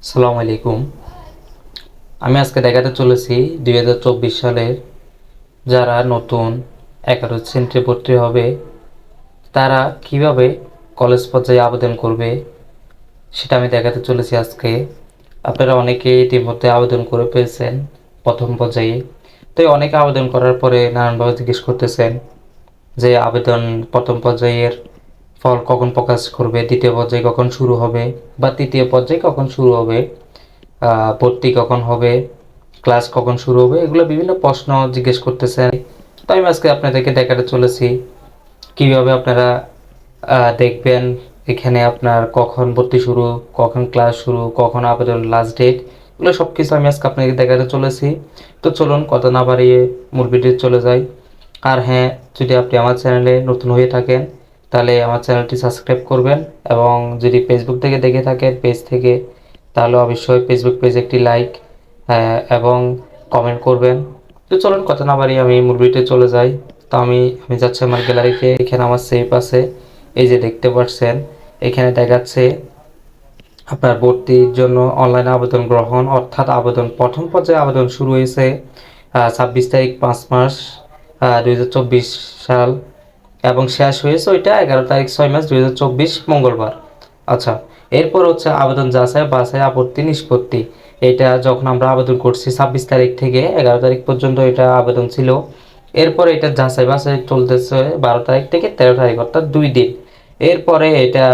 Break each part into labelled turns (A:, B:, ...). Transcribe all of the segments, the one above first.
A: সালাম আলাইকুম। আমি আজকে দেখাতে চলেছি দুই হাজার চব্বিশ সালের যারা নতুন এগারো শ্রেণীতে ভর্তি হবে, তারা কীভাবে কলেজ পর্যায়ে আবেদন করবে সেটা আমি দেখাতে চলেছি আজকে। আপনারা অনেকে ইতিমধ্যে আবেদন করে পেয়েছেন প্রথম পর্যায়ে। তো অনেকে আবেদন করার পরে নানানভাবে জিজ্ঞেস করতেছেন যে আবেদন প্রথম পর্যায়ের ফল কখন প্রকাশ করবে, দ্বিতীয় পর্যায়ে কখন শুরু হবে বা তৃতীয় পর্যায়ে কখন শুরু হবে ভর্তি কখন হবে, ক্লাস কখন শুরু হবে, এগুলো বিভিন্ন প্রশ্ন জিজ্ঞেস করতেছেন। তো আমি আজকে আপনাদেরকে দেখাতে চলেছি কীভাবে আপনারা দেখবেন এখানে আপনার কখন ভর্তি শুরু, কখন ক্লাস শুরু, কখন আবেদন লাস্ট ডেট এগুলো সব কিছু আমি আজকে আপনাকে দেখাতে চলেছি। তো চলুন কথা না বাড়িয়ে মূল ভিডিও চলে যাই। আর হ্যাঁ যদি আপনি আমার চ্যানেলে নতুন হয়ে থাকেন তাহলে আমার চ্যানেলটি সাবস্ক্রাইব করবেন এবং যদি ফেসবুক থেকে দেখে থাকেন পেজ থেকে, তাহলে অবশ্যই ফেসবুক পেজে একটি লাইক এবং কমেন্ট করবেন। তো চলুন, কথা না বাড়িয়ে আমি মূল ভিডিওতে চলে যাই। তো আমি আমি যাচ্ছি আমার গ্যালারিতে এখানে আমার সেফ আছে। এই যে দেখতে পাচ্ছেন, এখানে দেখাচ্ছে আপনার ভর্তির জন্য অনলাইন আবেদন গ্রহণ, অর্থাৎ আবেদন প্রথম পর্যায়ে আবেদন শুরু হয়েছে ছাব্বিশ তারিখ পাঁচ মাস দুই হাজার চব্বিশ সাল। এবং শেষ হয়েছে ওইটা এগারো তারিখ ছয় মাস দুই মঙ্গলবার। আচ্ছা এরপর হচ্ছে আবেদন যাচাই, বাছাই, আপত্তি, নিষ্পত্তি। এটা যখন আমরা আবেদন করছি ছাব্বিশ তারিখ থেকে এগারো তারিখ পর্যন্ত এটা আবেদন ছিল। এরপর এটা যাচাই বাছাই চলতেছে বারো তারিখ থেকে তেরো তারিখ, অর্থাৎ দুই দিন। এরপরে এটা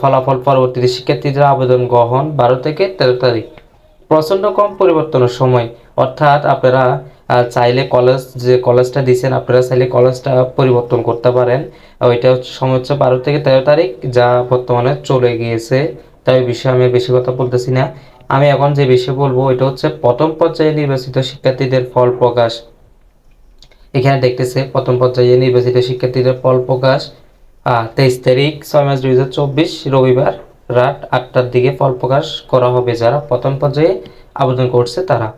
A: ফলাফল পরবর্তীতে শিক্ষার্থীদের আবেদন গ্রহণ বারো থেকে তেরো তারিখ। প্রচণ্ড কম পরিবর্তনের সময়। অর্থাৎ আপনারা চাইলে কলেজ যে কলেজটা দিয়েছেন আপনারা চাইলে কলেজটা পরিবর্তন করতে পারেন। ওইটা হচ্ছে সময় হচ্ছে বারো থেকে তেরো তারিখ, যা বর্তমানে চলে গিয়েছে। তাই ওই বিষয়ে আমি বেশি কথা বলতেছি না। আমি এখন যে বিষয়ে বলব এটা হচ্ছে প্রথম পর্যায়ে নির্বাচিত শিক্ষার্থীদের ফল প্রকাশ। এখানে দেখতেছে, প্রথম পর্যায়ে নির্বাচিত শিক্ষার্থীদের ফল প্রকাশ তেইশ তারিখ, ছয় মাস দুই হাজার চব্বিশ, রবিবার। রাত আটটার দিকে ফল প্রকাশ করা হবে যারা প্রথম পর্যায়ে আবেদন করছে তারা।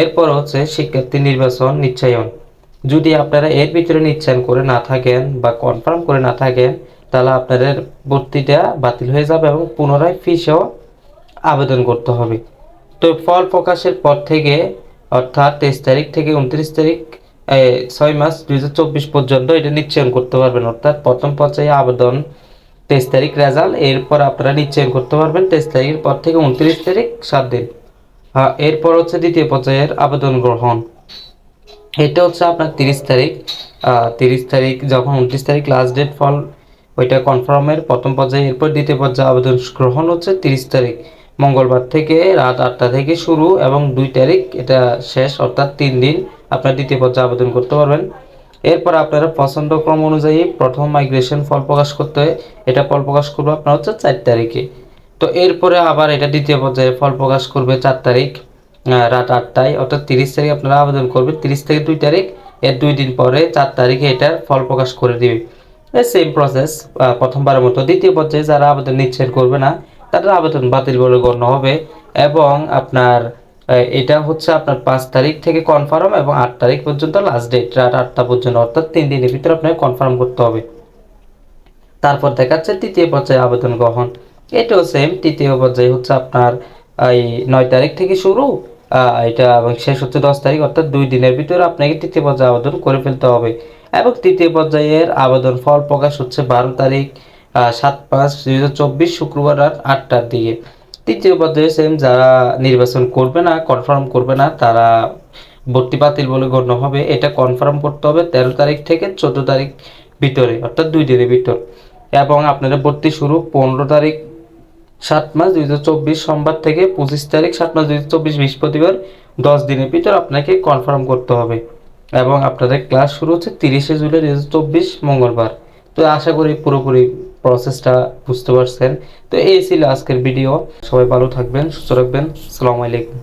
A: এরপর হচ্ছে শিক্ষার্থী নির্বাচন নিশ্চয়ন। যদি আপনারা এর ভিতরে নিশ্চয়ন করে না থাকেন বা কনফার্ম করে না থাকেন, তাহলে আপনাদের ভর্তিটা বাতিল হয়ে যাবে এবং পুনরায় ফিসেও আবেদন করতে হবে। তো ফল প্রকাশের পর থেকে, অর্থাৎ তেইশ তারিখ থেকে উনত্রিশ তারিখ ছয় মাস দুই হাজার চব্বিশ পর্যন্ত এটা নিশ্চয়ন করতে পারবেন। অর্থাৎ প্রথম পর্যায়ে আবেদন তেইশ তারিখ রেজাল্ট এরপর আপনারা নিশ্চয়ন করতে পারবেন তেইশ তারিখের পর থেকে উনত্রিশ তারিখ সাত দিন। হ্যাঁ এরপর হচ্ছে দ্বিতীয় পর্যায়ের আবেদন গ্রহণ। এটা হচ্ছে আপনার তিরিশ তারিখ। তিরিশ তারিখ যখন উনত্রিশ তারিখ লাস্ট ডেট ফল ওইটা কনফার্মের প্রথম পর্যায়ে, এরপর দ্বিতীয় পর্যায়ে আবেদন গ্রহণ হচ্ছে তিরিশ তারিখ। মঙ্গলবার থেকে রাত আটটা থেকে শুরু এবং দুই তারিখ এটা শেষ, অর্থাৎ তিন দিন আপনার দ্বিতীয় পর্যায়ে আবেদন করতে পারবেন। এরপর আপনারা পছন্দ ক্রম অনুযায়ী প্রথম মাইগ্রেশন ফল প্রকাশ করতে হয়। এটা ফল প্রকাশ করবে আপনার হচ্ছে চার তারিখে। তো এরপরে আবার এটা দ্বিতীয় পর্যায়ে ফল প্রকাশ করবে চার তারিখ রাত আটটায়, অর্থাৎ তিরিশ তারিখ আপনারা আবেদন করবেন। তিরিশ থেকে দুই তারিখ, এর দুই দিন পরে চার তারিখে এটার ফল প্রকাশ করে দিবে। সেম প্রসেস প্রথমবারের মতো। দ্বিতীয় পর্যায়ে যারা আবেদন নিচ্ছেন করবে না, তাদের আবেদন বাতিল বলে গণ্য হবে এবং আপনার এটা হচ্ছে আপনার পাঁচ তারিখ থেকে কনফার্ম এবং আট তারিখ পর্যন্ত লাস্ট ডেট রাত আটটা পর্যন্ত, অর্থাৎ তিন দিনের ভিতরে আপনাকে কনফার্ম করতে হবে। তারপর দেখাচ্ছে তৃতীয় পর্যায়ে আবেদন গ্রহণ। এটাও সেম তৃতীয় পর্যায়ে হচ্ছে আপনার এই নয় তারিখ থেকে শুরু এটা এবং শেষ হচ্ছে দশ তারিখ, অর্থাৎ দুই দিনের ভিতরে আপনাকে তৃতীয় পর্যায়ে আবেদন করে ফেলতে হবে। এবং তৃতীয় পর্যায়ের আবেদন ফল প্রকাশ হচ্ছে বারো তারিখ সাত পাঁচ দুই শুক্রবার রাত আটটার দিকে। তৃতীয় পর্যায়ে সেম যারা নির্বাচন করবে না কনফার্ম করবে না, তারা ভর্তি বাতিল বলে গণ্য হবে। এটা কনফার্ম করতে হবে তেরো তারিখ থেকে চোদ্দ তারিখ ভিতরে, অর্থাৎ দুই দিনের ভিতর। এবং আপনাদের ভর্তি শুরু পনেরো তারিখ সাত মাস দুই হাজার চব্বিশ সোমবার থেকে পঁচিশ তারিখ সাত মাস দুই হাজার চব্বিশ বৃহস্পতিবার, দশ দিনের ভিতর আপনাকে কনফার্ম করতে হবে। এবং আপনাদের ক্লাস শুরু হচ্ছে তিরিশে জুলাই দুই হাজার চব্বিশ মঙ্গলবার। তো আশা করি পুরোপুরি প্রসেসটা বুঝতে পারছেন। তো এই ছিল আজকের ভিডিও সবাই ভালো থাকবেন সুস্থ রাখবেন আলাইকুম।